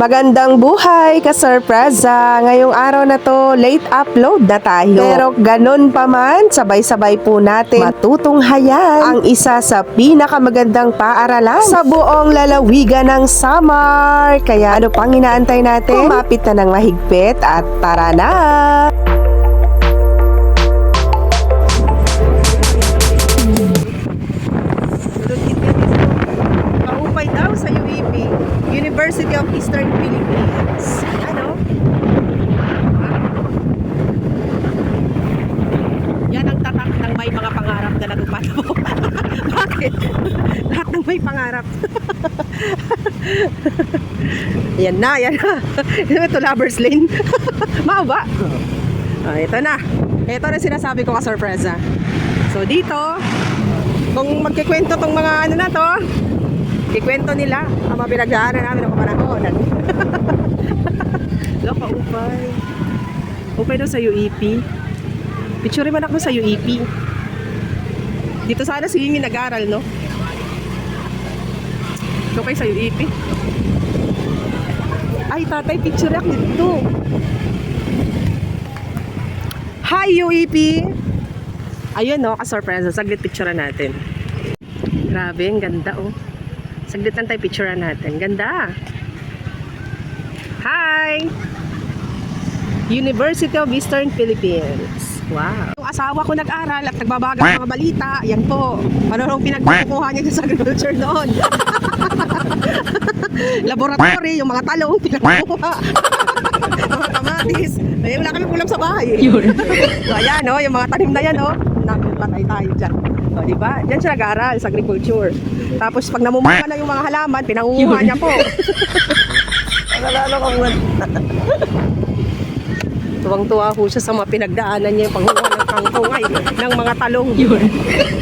Magandang buhay, ka-surpresa! Ngayong araw na to, late upload na tayo. Pero ganun pa man, sabay-sabay po natin matutunghayan ang isa sa pinakamagandang paaralan sa buong lalawigan ng summer. Kaya ano pang inaantay natin? Kumapit na ng mahigpit at tara na! Philippines. Ano? Yan ang tatak ng may mga pangarap na natupad mo. Ng may pangarap. yan na, yan na. Ito lovers lane. Maaba. Ah, ito na. Ito na sinasabi ko ka sorpresa. So dito, kung magkikwento tong mga ano na to, kikwento nila ang mga pinagdaanan namin ng panahon. Loko, upay. Upay daw sa UEP. Picture man ako sa UEP. Dito sana si Yimi nag-aral, no? So kayo sa UEP. Ay, tatay, picture ako dito. Hi, UEP! Ayun, no, ka-surprise. Saglit picture natin. Grabe, ang ganda, oh. Saglit lang tayo picture natin. Ganda. Hi! University of Eastern Philippines. Wow. Yung asawa ko nag-aral at nagbabaga ng mga balita. Yan po. Ano nung pinagkukuha niya sa agriculture noon. Laboratory, yung mga talong, pinagkukuha. mga kamatis. Eh, wala kami ulam sa bahay. Eh. so, ayan, oh, yung mga tanim na yan, oh. Nakapatay tayo dyan. O, di ba? Diyan siya nag-aaral sa agriculture. Tapos, pag namumunga na yung mga halaman, pinangunguha niya po. Nalala ko man. Tuwang-tuwa po siya sa mga pinagdaanan niya yung panghuha ng kangkong ay ng mga talong. Yun.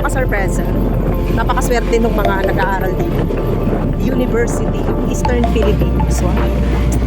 Ang ganda dito ka sorpresa. Napakaswerte ng mga nag-aaral dito. University of Eastern Philippines. Wow.